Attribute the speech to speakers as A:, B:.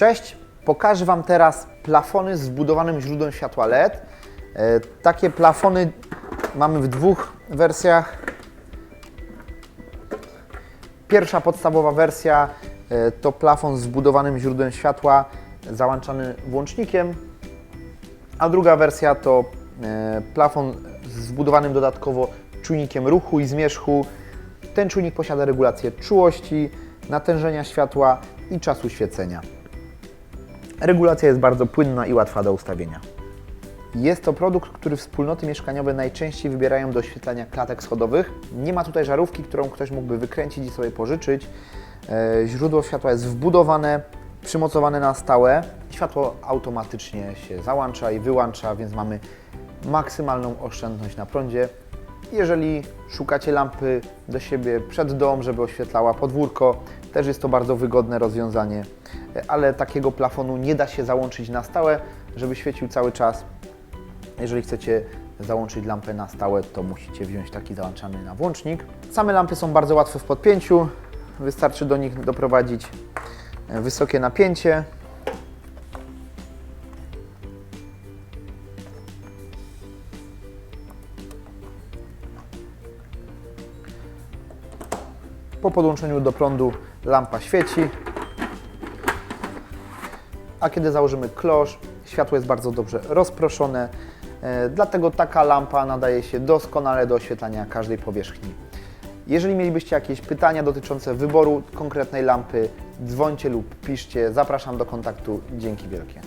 A: Cześć, pokażę Wam teraz plafony z wbudowanym źródłem światła LED. E, Takie plafony mamy w dwóch wersjach. Pierwsza podstawowa wersja e, to plafon z wbudowanym źródłem światła załączany włącznikiem, a druga wersja to e, plafon z wbudowanym dodatkowo czujnikiem ruchu i zmierzchu. Ten czujnik posiada regulację czułości, natężenia światła i czasu świecenia. Regulacja jest bardzo płynna i łatwa do ustawienia. Jest to produkt, który wspólnoty mieszkaniowe najczęściej wybierają do oświetlania klatek schodowych. Nie ma tutaj żarówki, którą ktoś mógłby wykręcić i sobie pożyczyć. E, Źródło światła jest wbudowane, przymocowane na stałe. Światło automatycznie się załącza i wyłącza, więc mamy maksymalną oszczędność na prądzie. Jeżeli szukacie lampy do siebie przed dom, żeby oświetlała podwórko, też jest to bardzo wygodne rozwiązanie, ale takiego plafonu nie da się załączyć na stałe, żeby świecił cały czas. Jeżeli chcecie załączyć lampę na stałe, to musicie wziąć taki załączany na włącznik. Same lampy są bardzo łatwe w podpięciu. Wystarczy do nich doprowadzić wysokie napięcie. Po podłączeniu do prądu lampa świeci, a kiedy założymy klosz, światło jest bardzo dobrze rozproszone, e, dlatego taka lampa nadaje się doskonale do oświetlania każdej powierzchni. Jeżeli mielibyście jakieś pytania dotyczące wyboru konkretnej lampy, dzwońcie lub piszcie. Zapraszam do kontaktu. Dzięki wielkie.